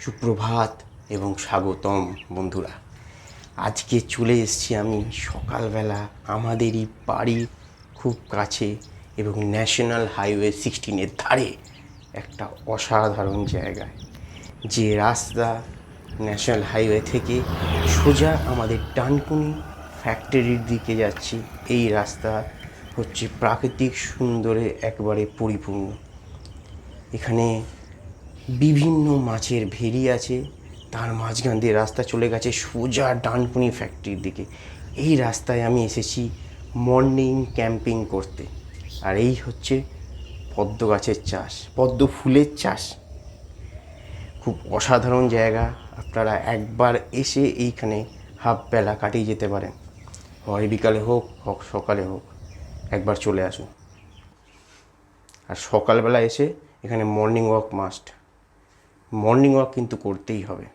সুপ্রভাত এবং স্বাগতম, বন্ধুরা। আজকে চলে এসেছি আমি সকালবেলা আমাদেরই বাড়ির খুব কাছে এবং ন্যাশনাল হাইওয়ে সিক্সটিনের ধারে একটা অসাধারণ জায়গায়। যে রাস্তা ন্যাশনাল হাইওয়ে থেকে সোজা আমাদের টানকুনি ফ্যাক্টরির দিকে যাচ্ছি। এই রাস্তা হচ্ছে প্রাকৃতিক সুন্দরে একবারে পরিপূর্ণ। এখানে বিভিন্ন মাছের ভেরি আছে, তার মাঝখান দিয়ে রাস্তা চলে গেছে সোজা ডানকুনি ফ্যাক্টরির দিকে। এই রাস্তায় আমি এসেছি মর্নিং ক্যাম্পিং করতে। আর এই হচ্ছে পদ্ম গাছের চাষ, পদ্ম ফুলের চাষ। খুব অসাধারণ জায়গা, আপনারা একবার এসে এইখানে হাফ বেলা কাটিয়ে যেতে পারেন। হয় বিকালে হোক হোক সকালে হোক, একবার চলে আসুন। আর সকালবেলা এসে এখানে morning walk must morning walk কিন্তু করতেই হবে।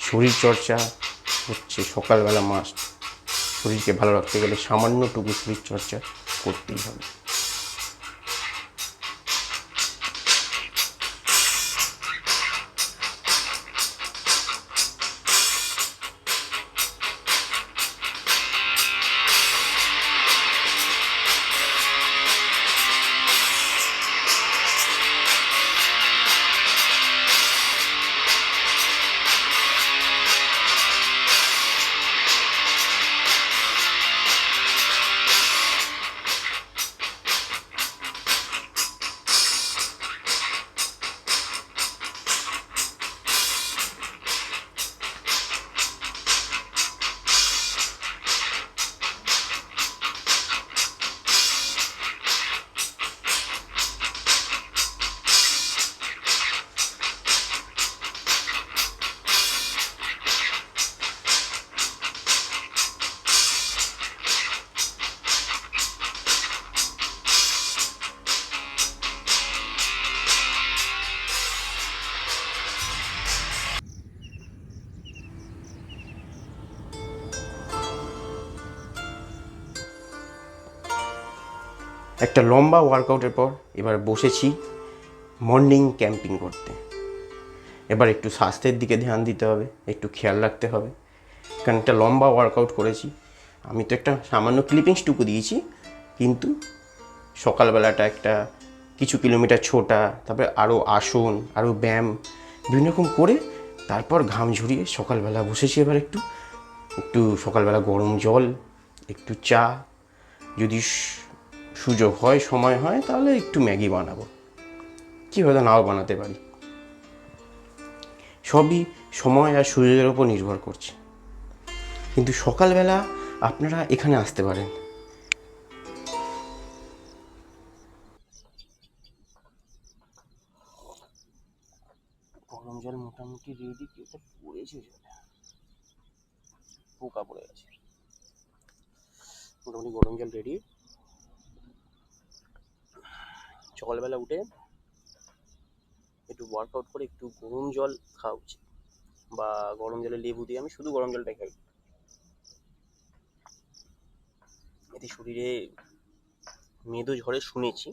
শরীরচর্চা হচ্ছে সকালবেলা মাস্ট শরীরকে ভালো রাখতে গেলে সামান্যটুকু শরীরচর্চা করতেই হবে। একটা লম্বা ওয়ার্কআউটের পর এবার বসেছি মর্নিং ক্যাম্পিং করতে। এবার একটু স্বাস্থ্যের দিকে ধ্যান দিতে হবে, একটু খেয়াল রাখতে হবে। কারণ একটা লম্বা ওয়ার্কআউট করেছি, আমি তো একটা সামান্য ক্লিপিংসটুকু দিয়েছি, কিন্তু সকালবেলাটা একটা কিছু কিলোমিটার ছোটা, তারপরে আরও আসন আরও ব্যায়াম, বিভিন্ন রকম করে তারপর ঘাম ঝরিয়ে সকালবেলা বসেছি এবার একটু। একটু সকালবেলা গরম জল, একটু চা, যদি সুযোগ হয়, সময় হয়, তাহলে একটু ম্যাগি বানাবো। কি হয়তো নাও বানাতে পারি? সবই সময় আর সুযোগের উপর নির্ভর করছে। কিন্তু সকালবেলা আপনারা এখানে আসতে পারেন। গরম জল মোটামুটি রেডি কেউ পড়েছে পোকা পড়ে গেছে। মোটামুটি গরম জল রেডি সকালবেলা উঠে একটু ওয়ার্কআউট করে একটু গরম জল খাওয়া উচিত বা গরম জলে লেবু দিয়ে আমি শুধু গরম জলটাই খাই। এতে শরীরে মেদো ঝরে শুনেছি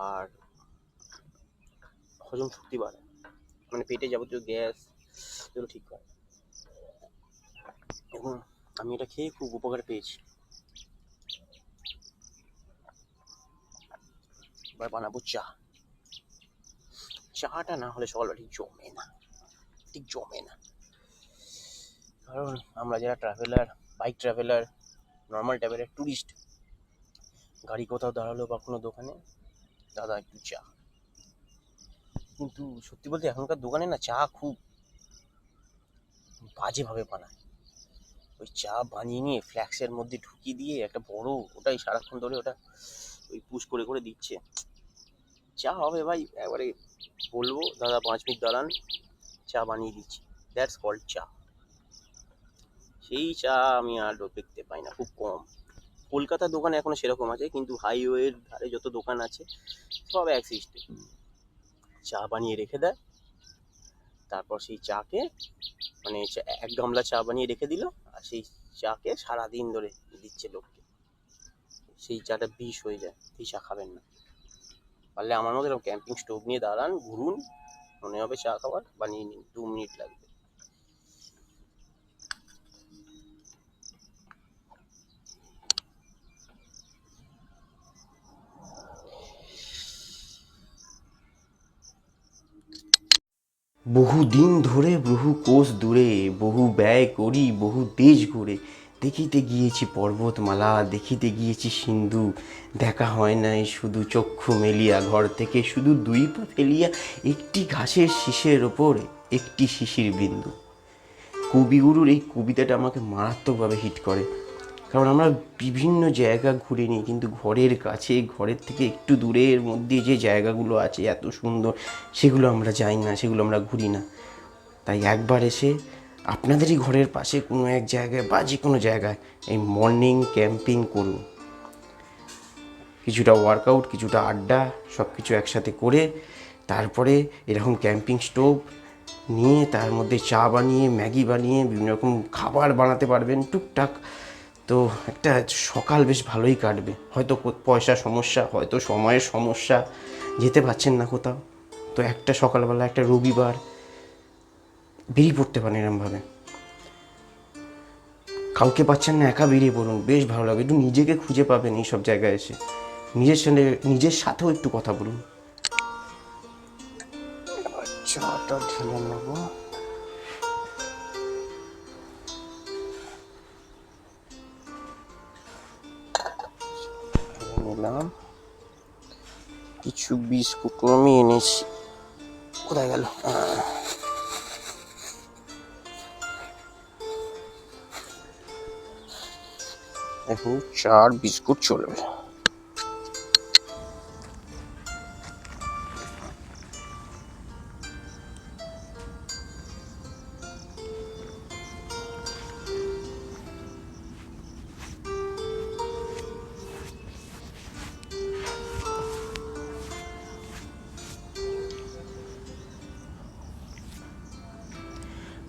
আর হজম শক্তি বাড়ে। মানে পেটে যাবতীয় গ্যাস এগুলো ঠিক করে। এবং আমি এটা খেয়ে খুব উপকার পেয়েছি। এবার বানাবো চা। চাটা না হলে সকালবেলা ঠিক জমে না। ঠিক জমে না। কারণ আমরা যারা traveller bike traveller normal traveller tourist গাড়ি কোথাও দাঁড়াল বা কোনো দোকানে, দাদা একটু চা। কিন্তু সত্যি বলতে এখনকার দোকানে না চা খুব বাজেভাবে বানায়। ওই চা বানিয়ে নিয়ে ফ্ল্যাক্সের মধ্যে ঢুকিয়ে দিয়ে একটা বড়, ওটাই সারাক্ষণ ধরে ওটা ওই পুশ করে করে দিচ্ছে। চা হবে ভাই একবারে বলব, দাদা পাঁচ মিনিট দাঁড়ান, চা বানিয়ে দিচ্ছি দ্যাটস কল্ড চা। সেই চা আমি আর দেখতে পাই না, খুব কম। কলকাতার দোকান এখনও সেরকম আছে, কিন্তু হাইওয়ের ধারে যত দোকান আছে, সব এক সিস্টেম চা বানিয়ে রেখে দেয়, তারপর সেই চাকে মানে এক গামলা চা বানিয়ে রেখে দিল, আর সেই চাকে সারাদিন ধরে দিচ্ছে লোককে। সেই চাটা বিষ হয়ে যায়, সেই চা খাবেন না। পারলে আমার মতো এরকম ক্যাম্পিং স্টোভ নিয়ে দাঁড়ান, ঘুরুন, মনে হবে চা খাবার, বানিয়ে নিন, দু মিনিট লাগবে। বহু দিন ধরে বহু কোষ দূরে, বহু ব্যয় করি, বহু দেশ ঘুরে। দেখিতে গিয়েছি পর্বতমালা, দেখিতে গিয়েছি সিন্ধু। দেখা হয় নাই শুধু চক্ষু মেলিয়া, ঘর থেকে শুধু দুই পা ফেলিয়া একটি ঘাসের শীষের ওপর একটি শিশির বিন্দু। কবিগুরুর এই কবিতাটা আমাকে মারাত্মকভাবে হিট করে। কারণ আমরা বিভিন্ন জায়গা ঘুরে নিই, কিন্তু ঘরের কাছে, ঘরের থেকে একটু দূরের মধ্যে যে জায়গাগুলো আছে এত সুন্দর, সেগুলো আমরা যাই না, সেগুলো আমরা ঘুরি না। তাই একবার এসে আপনাদেরই ঘরের পাশে কোনো এক জায়গায় বা যে কোনো জায়গায় এই মর্নিং ক্যাম্পিং করুন। কিছুটা ওয়ার্কআউট কিছুটা আড্ডা সব কিছু একসাথে করে তারপরে এরকম ক্যাম্পিং স্টোভ নিয়ে তার মধ্যে চা বানিয়ে, ম্যাগি বানিয়ে, বিভিন্ন রকম খাবার বানাতে পারবেন টুকটাক। তো একটা সকাল বেশ ভালোই কাটবে। হয়তো পয়সার সমস্যা, হয়তো সময়ের সমস্যা, যেতে পারছেন না কোথাও। তো একটা সকালবেলা একটা রবিবার বেরিয়ে পড়তে পারেন এরমভাবে। কাউকে পাচ্ছেন না, একা বেরিয়ে পড়ুন, বেশ ভালো লাগে একটু নিজেকে খুঁজে পাবেন এই সব জায়গায় এসে। নিজের সঙ্গে, নিজের সাথেও একটু কথা বলুন। ঢেলে নেব। নিলাম। কিছু বিস্কুট আমি এনেছি। কোথায় গেল? এখন চার বিস্কুট চলবে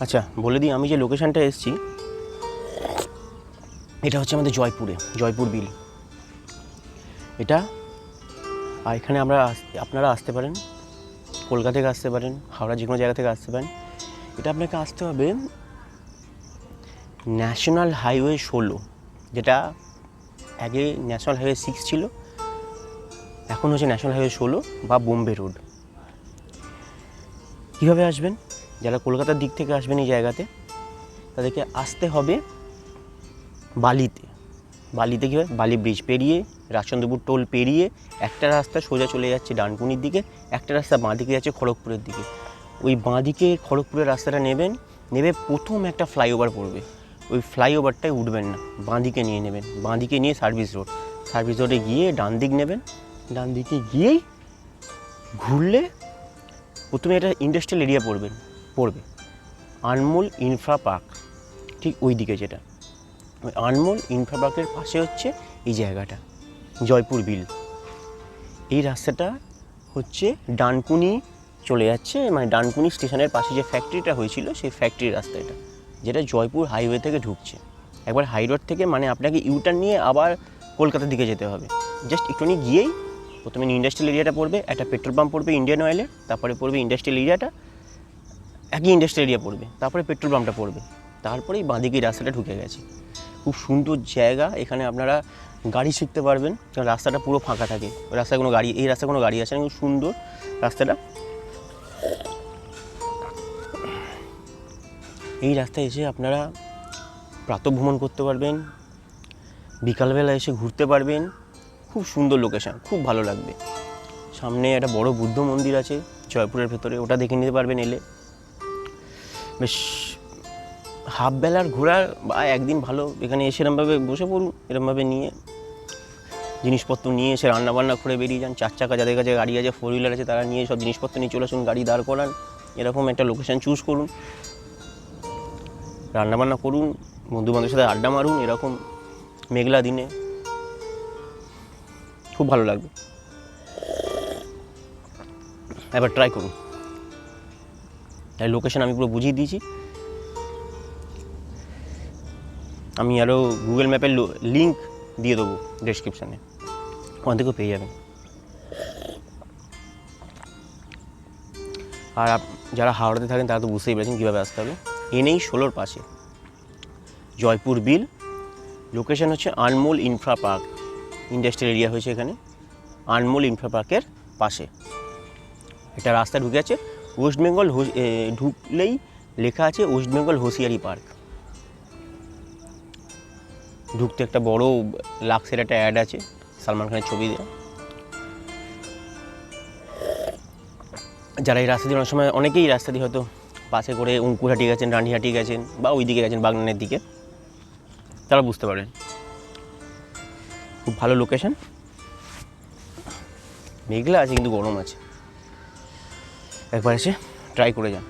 আচ্ছা বলে দিই আমি যে লোকেশনটা এসেছি এটা হচ্ছে আমাদের জয়পুরে, জয়পুর বিল। এটা, আর এখানে আমরা আপনারা আসতে পারেন, কলকাতা থেকে আসতে পারেন, হাওড়া যে কোনো জায়গা থেকে আসতে পারেন। এটা আপনাকে আসতে হবে ন্যাশনাল হাইওয়ে ষোলো, যেটা আগে ন্যাশনাল হাইওয়ে সিক্স ছিল, এখন হচ্ছে ন্যাশনাল হাইওয়ে ষোলো বা বোম্বে রোড। কীভাবে আসবেন? যারা কলকাতার দিক থেকে আসবেন এই জায়গাতে, তাদেরকে আসতে হবে বালিতে। বালিতে কী হয়? বালি ব্রিজ পেরিয়ে, রাজচন্দ্রপুর টোল পেরিয়ে একটা রাস্তা সোজা চলে যাচ্ছে ডানকুনির দিকে, একটা রাস্তা বাঁ দিকে যাচ্ছে খড়গপুরের দিকে। ওই বাঁ দিকে খড়গপুরের রাস্তাটা নেবেন, নেবে প্রথম একটা ফ্লাইওভার পড়বে। ওই ফ্লাইওভারটায় উঠবেন না বাঁ দিকে নিয়ে নেবেন। বাঁ দিকে নিয়ে সার্ভিস রোড সার্ভিস রোডে গিয়ে ডান দিক নেবেন, ডান দিকে গিয়েই ঘুরলে প্রথমে একটা ইন্ডাস্ট্রিয়াল এরিয়া পড়বেন, পড়বে। আনমোল ইনফ্রা পার্ক, ঠিক ওই দিকে যেটা। ওই আনমোল ইনফ্রা পাশে হচ্ছে এই জায়গাটা, জয়পুর বিল। এই রাস্তাটা হচ্ছে ডানকুনি চলে যাচ্ছে মানে ডানকুনি স্টেশনের পাশে যে ফ্যাক্টরিটা হয়েছিল, সেই ফ্যাক্টরির রাস্তা এটা, যেটা জয়পুর হাইওয়ে থেকে ঢুকছে। একবার হাই রোড থেকে মানে আপনাকে ইউটার্ন নিয়ে আবার কলকাতার দিকে যেতে হবে। জাস্ট একটুখানি গিয়েই প্রথমে ইন্ডাস্ট্রিয়াল এরিয়াটা পড়বে, একটা পেট্রোল পাম্প পড়বে ইন্ডিয়ান অয়েলের তারপরে পড়বে ইন্ডাস্ট্রিয়াল এরিয়াটা একই ইন্ডাস্ট্রিয়াল এরিয়া পড়বে, তারপরে পেট্রোল পাম্পটা পড়বে। তারপরেই বাঁদিকে রাস্তাটা ঢুকে গেছে। খুব সুন্দর জায়গা, এখানে আপনারা গাড়ি শিখতে পারবেন। রাস্তাটা পুরো ফাঁকা থাকে। রাস্তায় কোনো গাড়ি, এই রাস্তায় কোনো গাড়ি আসে না, খুব সুন্দর রাস্তাটা। এই রাস্তায় এসে আপনারা প্রাতঃভ্রমণ করতে পারবেন। বিকালবেলা এসে ঘুরতে পারবেন। খুব সুন্দর লোকেশান খুব ভালো লাগবে। সামনে একটা বড় বুদ্ধ মন্দির আছে, জয়পুরের ভেতরে, ওটা দেখে নিতে পারবেন এলে। বেশ। হাফ বেলার ঘোরার বা একদিন ভালো, এখানে এসে এরমভাবে বসে পড়ুন, এরমভাবে নিয়ে জিনিসপত্র নিয়ে এসে রান্না বান্না করে বেরিয়ে যান। চার চাকা যাদের কাছে গাড়ি আছে ফোর হুইলার আছে, তারা নিয়ে সব জিনিসপত্র নিয়ে চলে আসুন, গাড়ি দাঁড় করান, এরকম একটা লোকেশান চুজ করুন। রান্নাবান্না করুন বন্ধু বান্ধবের সাথে আড্ডা মারুন, এরকম মেঘলা দিনে। খুব ভালো লাগবে। এবার ট্রাই করুন। তাই লোকেশান আমি পুরো বুঝিয়ে দিয়েছি। আমি আরও গুগল ম্যাপের লিঙ্ক দিয়ে দেবো ডেসক্রিপশানে ওখান থেকেও পেয়ে যাবেন। আর যারা হাওড়াতে থাকেন, তারা তো বুঝতেই পেরেছেন কীভাবে আসতে হবে। এনেই ষোলোর পাশে। জয়পুর বিল লোকেশন হচ্ছে Anmol infra park. Industrial area হয়েছে এখানে। আনমোল ইনফ্রা পার্কের পাশে। একটা রাস্তা ঢুকে আছে। ওয়েস্ট বেঙ্গল ঢুকলেই লেখা আছে ওয়েস্ট বেঙ্গল হোসিয়ারি পার্ক। ঢুকতে একটা বড় লাক্সের একটা অ্যাড আছে, সালমান খানের ছবি দেওয়া যারা এই রাস্তা দিয়ে অনেক সময়, অনেকেই রাস্তা দিয়ে হয়তো পাশে করে অঙ্কুরহাটি গেছেন রানীহাটি গেছেন, বা ওই দিকে গেছেন বাগনানের দিকে। তারা বুঝতে পারেন খুব ভালো লোকেশন মেঘলা আছে কিন্তু গরম আছে। একবার এসে ট্রাই করে যান।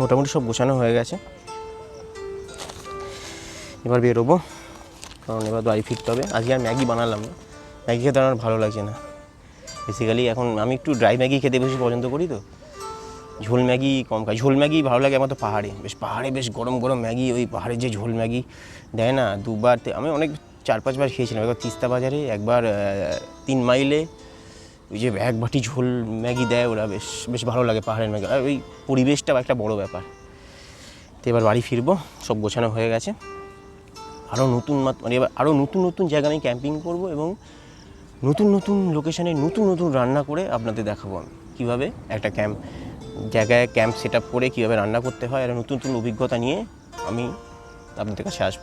মোটামুটি সব গোছানো হয়ে গেছে। এবার বেরোবো, কারণ এবার বাড়ি ফিরতে হবে। আজকে আর ম্যাগি বানালাম না। ম্যাগি খেতে আমার ভালো লাগছে না। বেসিক্যালি এখন আমি একটু ড্রাই ম্যাগি খেতে বেশি পছন্দ করি তো। ঝোল ম্যাগি কম খাই। ঝোল ম্যাগি ভালো লাগে আমার তো পাহাড়ে। বেশ পাহাড়ে বেশ গরম গরম ম্যাগি, ওই পাহাড়ে যে ঝোল ম্যাগি দেয় না, দুবার আমি অনেক চার পাঁচবার খেয়েছিলাম। একবার তিস্তা বাজারে, একবার তিন মাইলে ওই যে এক বাটি ঝোল ম্যাগি দেয়, ওরা বেশ বেশ ভালো লাগে পাহাড়ের ম্যাগি। আর ওই পরিবেশটা একটা বড় ব্যাপার। তো এবার বাড়ি ফিরবো, সব গোছানো হয়ে গেছে। আরও নতুন মানে এবার আরও নতুন নতুন জায়গায় আমি ক্যাম্পিং করব এবং নতুন নতুন লোকেশানে নতুন নতুন রান্না করে আপনাদের দেখাবো আমি। কীভাবে একটা ক্যাম্প জায়গায় ক্যাম্প সেট আপ করে কীভাবে রান্না করতে হয়, আর নতুন নতুন অভিজ্ঞতা নিয়ে আমি আপনাদের কাছে আসব।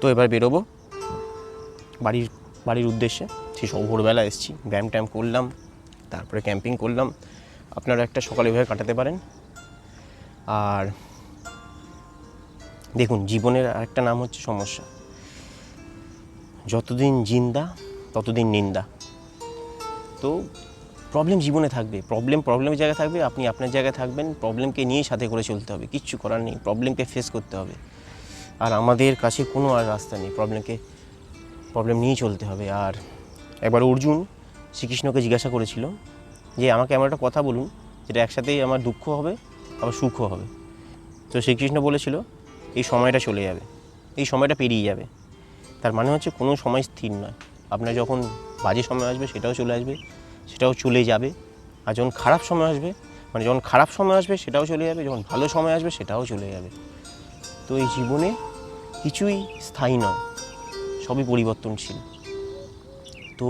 তো এবার বেরোবো বাড়ির বাড়ির উদ্দেশ্যে। সেই ভোরবেলা এসেছি, ব্যায়াম ট্যাম করলাম, তারপরে ক্যাম্পিং করলাম। আপনারা একটা সকালে এভাবে কাটাতে পারেন। আর দেখুন, জীবনের আরেকটা নাম হচ্ছে সমস্যা। যতদিন জিন্দা, ততদিন নিন্দা। তো প্রবলেম জীবনে থাকবে। প্রবলেম প্রবলেমের জায়গায় থাকবে, আপনি আপনার জায়গায় থাকবেন। প্রবলেমকে নিয়েই সাথে করে চলতে হবে, কিচ্ছু করার নেই। প্রবলেমকে ফেস করতে হবে। আর আমাদের কাছে কোনো আর রাস্তা নেই। প্রবলেমকে প্রবলেম নিয়ে চলতে হবে। আর একবার অর্জুন শ্রীকৃষ্ণকে জিজ্ঞাসা করেছিল যে, আমাকে এমন একটা কথা বলুন যেটা একসাথেই আমার দুঃখ হবে, আবার সুখও হবে। তো শ্রীকৃষ্ণ বলেছিল, এই সময়টা চলে যাবে, এই সময়টা পেরিয়ে যাবে। তার মানে হচ্ছে কোনো সময় স্থির নয়। আপনার যখন বাজে সময় আসবে, সেটাও চলে আসবে, সেটাও চলে যাবে। আর যখন খারাপ সময় আসবে মানে যখন খারাপ সময় আসবে, সেটাও চলে যাবে। যখন ভালো সময় আসবে, সেটাও চলে যাবে। তো এই জীবনে কিছুই স্থায়ী নয়, সবই পরিবর্তনশীল। তো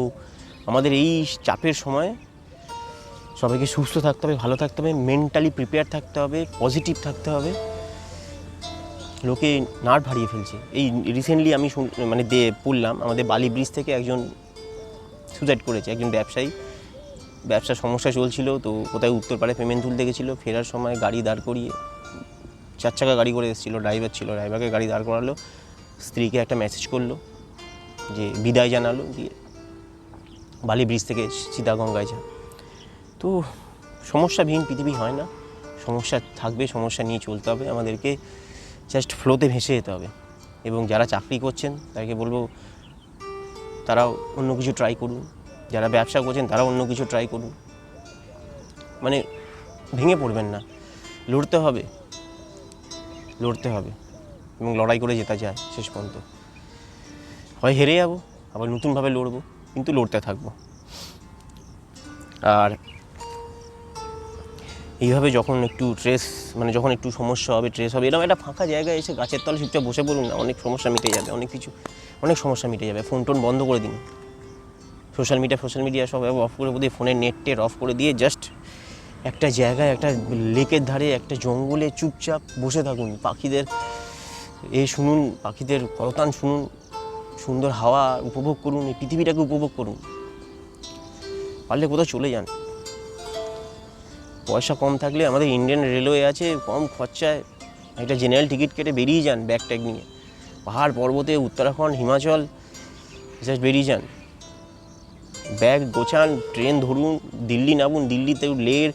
আমাদের এই চাপের সময় সবাইকে সুস্থ থাকতে হবে, ভালো থাকতে হবে মেন্টালি প্রিপেয়ার থাকতে হবে পজিটিভ থাকতে হবে। লোকে নার্ভ হারিয়ে ফেলছে। এই রিসেন্টলি আমি মানে দে পড়লাম, আমাদের বালি ব্রিজ থেকে একজন সুসাইড করেছে, একজন ব্যবসায়ী। ব্যবসার সমস্যা চলছিল, তো কোথায় উত্তরপাড়ে পেমেন্ট তুলতে গেছিল, ফেরার সময় গাড়ি দাঁড় করিয়ে চার চাকা গাড়ি করে এসেছিল ড্রাইভার ছিল ড্রাইভারকে গাড়ি দাঁড় করালো, স্ত্রীকে একটা মেসেজ করল, যে বিদায় জানালো, দিয়ে বালি ব্রিজ থেকে সীতাগঙ্গায় যা তো সমস্যাবিহীন পৃথিবী হয় না। সমস্যা থাকবে, সমস্যা নিয়ে চলতে হবে। আমাদেরকে জাস্ট ফ্লোতে ভেসে যেতে হবে। এবং যারা চাকরি করছেন, তাদেরকে বলব, তারাও অন্য কিছু ট্রাই করুন। যারা ব্যবসা করছেন, তারাও অন্য কিছু ট্রাই করুন। মানে ভেঙে পড়বেন না। লড়তে হবে। লড়তে হবে। এবং লড়াই করে যেতে যায় শেষ পর্যন্ত। হয় হেরে যাব, আবার নতুনভাবে লড়বো। কিন্তু লড়তে থাকব। আর এইভাবে যখন একটু ট্রেস মানে যখন একটু সমস্যা হবে ট্রেস হবে, এরকম একটা ফাঁকা জায়গায় এসে গাছের তলে চুপচাপ বসে পড়ুন না, অনেক সমস্যা মিটে যাবে, অনেক কিছু, অনেক সমস্যা মিটে যাবে। ফোন টোন বন্ধ করে দিন। সোশ্যাল মিডিয়া সোশ্যাল মিডিয়া সব অফ করে দিয়ে ফোনের নেট টেট অফ করে দিয়ে জাস্ট একটা জায়গায়, একটা লেকের ধারে, একটা জঙ্গলে চুপচাপ বসে থাকুন। পাখিদের এ শুনুন, পাখিদের করতান শুনুন সুন্দর হাওয়া উপভোগ করুন, এই পৃথিবীটাকে উপভোগ করুন। পারলে কোথাও চলে যান। পয়সা কম থাকলে আমাদের ইন্ডিয়ান রেলওয়ে আছে, কম খরচায় একটা জেনারেল টিকিট কেটে বেরিয়ে যান ব্যাগ ট্যাগ নিয়ে। পাহাড় পর্বতে, উত্তরাখণ্ড, হিমাচল জাস্ট বেরিয়ে যান। ব্যাগ গোছান, ট্রেন ধরুন, দিল্লি নামুন, দিল্লিতে লের,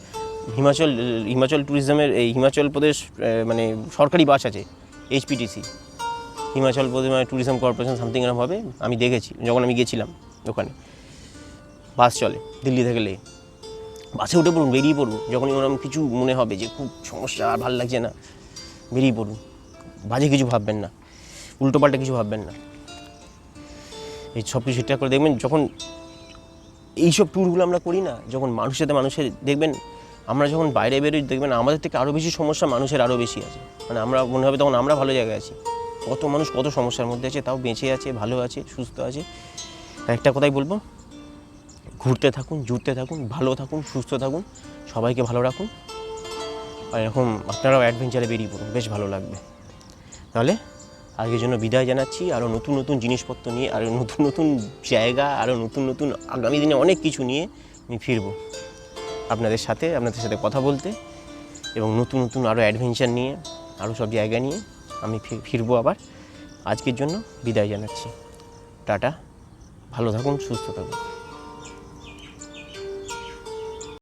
হিমাচল হিমাচল ট্যুরিজমের এই হিমাচল প্রদেশ মানে সরকারি বাস আছে এইচপিটিসি হিমাচল প্রদেশ মানে ট্যুরিজম কর্পোরেশন সামথিং এরকম হবে, আমি দেখেছি, যখন আমি গেছিলাম ওখানে। বাস চলে, দিল্লি থেকে লে বাসে উঠে পড়ুন, বেরিয়ে পড়ুন, যখনই ওরকম কিছু মনে হবে যে খুব সমস্যা, আর ভালো লাগছে না, বেরিয়ে পড়ুন। বাজে কিছু ভাববেন না উল্টোপাল্টা কিছু ভাববেন না। এই সব কিছু ঠিকঠাক করে দেখবেন, যখন এইসব ট্যুরগুলো আমরা করি না, যখন মানুষের সাথে মানুষের, দেখবেন, আমরা যখন বাইরে বেরোই, দেখবেন আমাদের থেকে আরও বেশি সমস্যা মানুষের আরও বেশি আছে। মানে আমরা মনে হবে তখন আমরা ভালো জায়গায় আছি। কত মানুষ কত সমস্যার মধ্যে আছে, তাও বেঁচে আছে, ভালো আছে, সুস্থ আছে। একটা কথাই বলব, ঘুরতে থাকুন, জুড়তে থাকুন, ভালো থাকুন, সুস্থ থাকুন, সবাইকে ভালো রাখুন। আর এরকম আপনারাও অ্যাডভেঞ্চারে বেরিয়ে পড়ুন, বেশ ভালো লাগবে। তাহলে আজকের জন্য বিদায় জানাচ্ছি, আরও নতুন নতুন জিনিসপত্র নিয়ে, আরও নতুন নতুন জায়গা, আরও নতুন নতুন আগামী দিনে অনেক কিছু নিয়ে আমি ফিরবো আপনাদের সাথে আপনাদের সাথে কথা বলতে এবং নতুন নতুন আরও অ্যাডভেঞ্চার নিয়ে, আরও সব জায়গা নিয়ে। আমি ফির- ফিরবো আবার। আজকের জন্য বিদায় জানাচ্ছি। টাটা। ভালো থাকুন সুস্থ থাকুন।